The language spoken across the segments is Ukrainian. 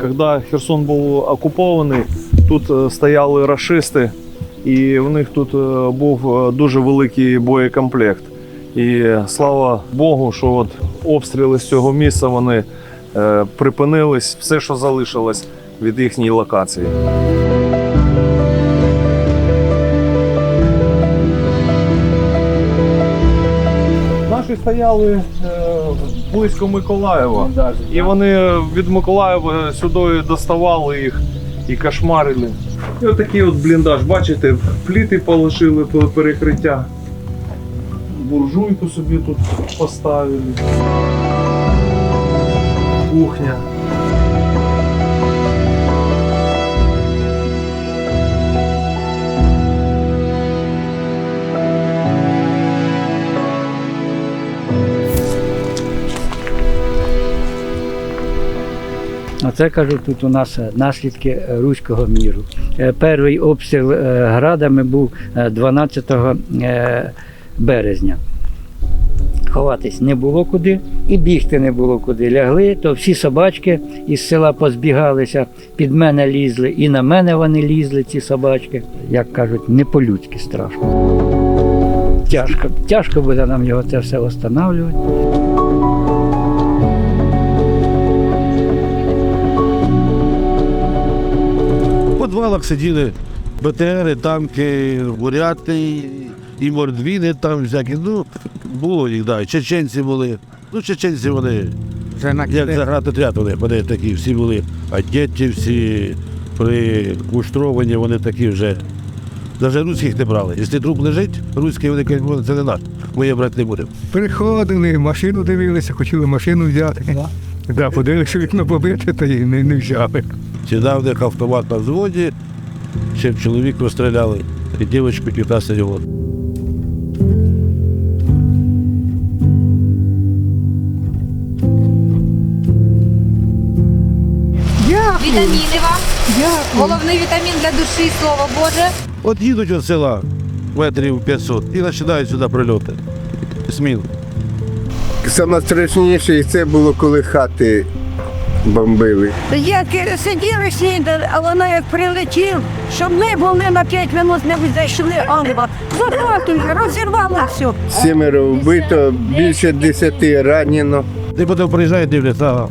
Когда Херсон був окупований, тут е, стояли рашисти, і в них тут е, був е, дуже великий боєкомплект. І слава Богу, що от обстріли з цього місця вони е, припинились, все, що залишилось від їхньої локації. Наші стояли е, близько Миколаєва, і вони від Миколаєва сюди доставали їх і кошмарили. І отакий от бліндаж, бачите, пліти положили пе- перекриття. Буржуйку собі тут поставили. Кухня. Оце кажу, тут у нас е, наслідки е, руського міру. Е, Перший обстріл градами був е, 12 е, березня. Ховатись не було куди і бігти не було куди. Лягли, то всі собачки із села позбігалися, під мене лізли, і на мене вони лізли, ці собачки. Як кажуть, не по-людськи страшно. Тяжко, тяжко буде нам його це все встановлювати. Підвалах сиділи БТРи, танки, буряти, і мордвіни там всякі. Ну, було їх, да. і чеченці були. Ну, чеченці вони, як загратотряд вони, вони такі всі були одеті, всі приуштровані, вони такі вже. Навіть руських не брали. Якщо труп лежить, руський вони кажуть, «Ну, це не наш, ми її брати не будемо. Приходили, машину дивилися, хотіли машину взяти. Да, подивилися, що вікно побите, та й не, не взяли. Сюди в них автомат на взводі, ще чоловік розстріляли, і дівчинку 15 років. Вітаміни вам. Головний вітамін для душі, слово Боже. От їдуть від села метрів 500 і починають сюди прильоти. Сміло. Саме страшніше це було, коли хати бомбили. Як сиділи снідали, а воно як прилетів, щоб ми були на 5 минут не зайшли, Ангела. За хатою розірвало все. Сімеро вбито, більше десяти ранено. Ти потім приїжджаєш, дивляться,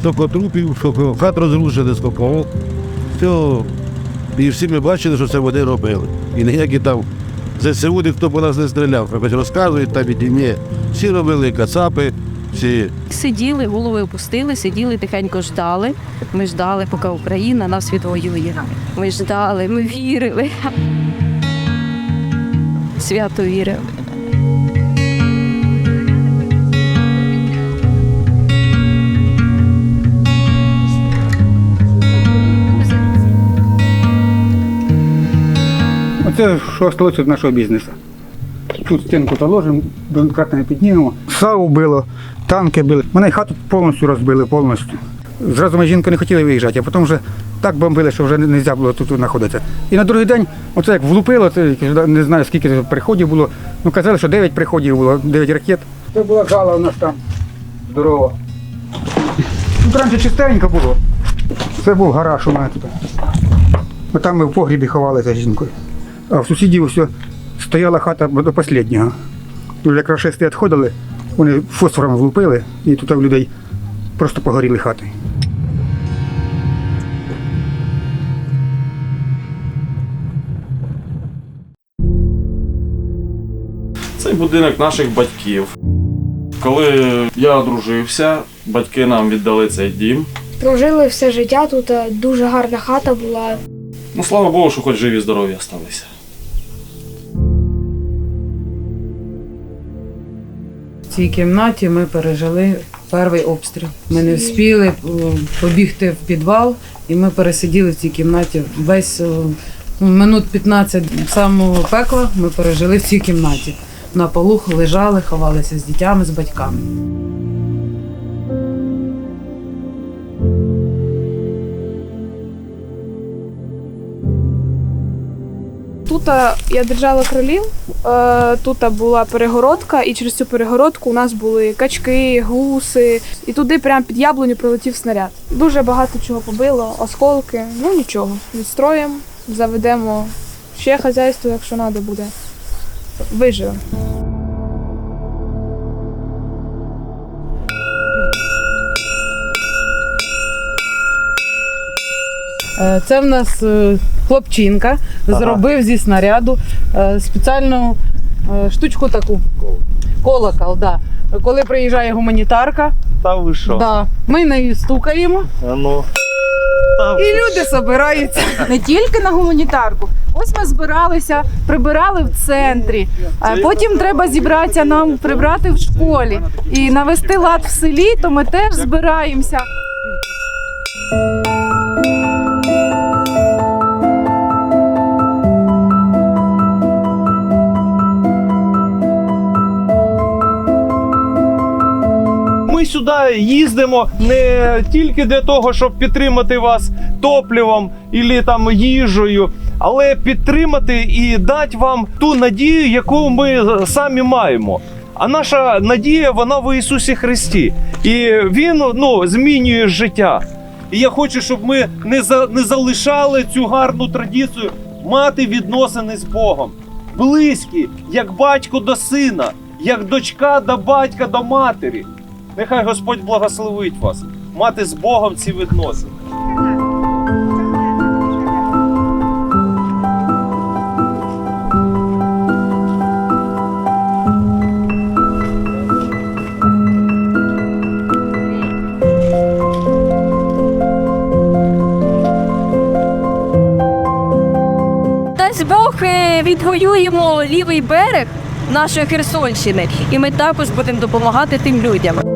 скільки трупів, скільки хат розрушених, скільки все. І всі ми бачили, що це вони робили. І ніякі там ЗСУ ніхто по нас не стріляв. Якось розказують там і ні. Всі робили кацапи, всі. Сиділи, голови опустили, сиділи, тихенько ждали. Ми ждали, поки Україна нас відвоює. Ми ждали, ми вірили. Свято вірили. Оце що залишилося від нашого бізнесу. Тут стінку заложимо, донкратно не піднімемо. САУ било, танки били. Мене хату повністю розбили, повністю. Зразу ми жінку не хотіли виїжджати, а потім вже так бомбили, що вже не можна було тут знаходитися. І на другий день, оце як влупило, це не знаю скільки приходів було. Ну казали, що 9 приходів було, 9 ракет. Це була зала у нас там здорова. Тут раніше чистенько було. Це був гараж у мене тут. Бо там ми в погрібі ховалися з жінкою. А в сусідів все стояла хата до останнього. Як рашисти відходили, вони фосфором влупили, і тут у людей просто погоріли хати. Цей будинок наших батьків. Коли я одружився, батьки нам віддали цей дім. Прожили все життя, тут е, дуже гарна хата була. Ну, слава Богу, що хоч живі здорові залишилися. Цій кімнаті ми пережили перший обстріл. Ми не встигли е, побігти в підвал, і ми пересиділи в цій кімнаті весь е, минут 15 самого пекла ми пережили в цій кімнаті. На полу лежали, ховалися з дітями, з батьками. Тут е, я держала кролів, е, тут була перегородка, і через цю перегородку у нас були качки, гуси. І туди прямо під яблуню прилетів снаряд. Дуже багато чого побило, осколки. Ну нічого. Відстроїмо, заведемо ще хазяйство, якщо треба буде. Виживемо. Це в нас е, хлопчинка зробив зі снаряду е, спеціальну е, штучку таку. Колокол, да. Коли приїжджає гуманітарка, Та ви що? да, ми нею стукаємо А ну. І люди збираються. не тільки на гуманітарку. Ось ми збиралися, прибирали в центрі. А потім треба зібратися нам прибрати в школі і навести лад в селі, то ми теж збираємося. Ми сюди їздимо не тільки для того, щоб підтримати вас топливом і там їжею, але підтримати і дати вам ту надію, яку ми самі маємо. А наша надія вона в Ісусі Христі. І Він ну, змінює життя. І я хочу, щоб ми не, за, не залишали цю гарну традицію мати відносини з Богом. Близькі, як батько до сина, як дочка до батька до матері. Нехай Господь благословить вас, мати з Богом ці відносини. Дасть Бог е, відвоюємо лівий берег нашої Херсонщини, і ми також будемо допомагати тим людям.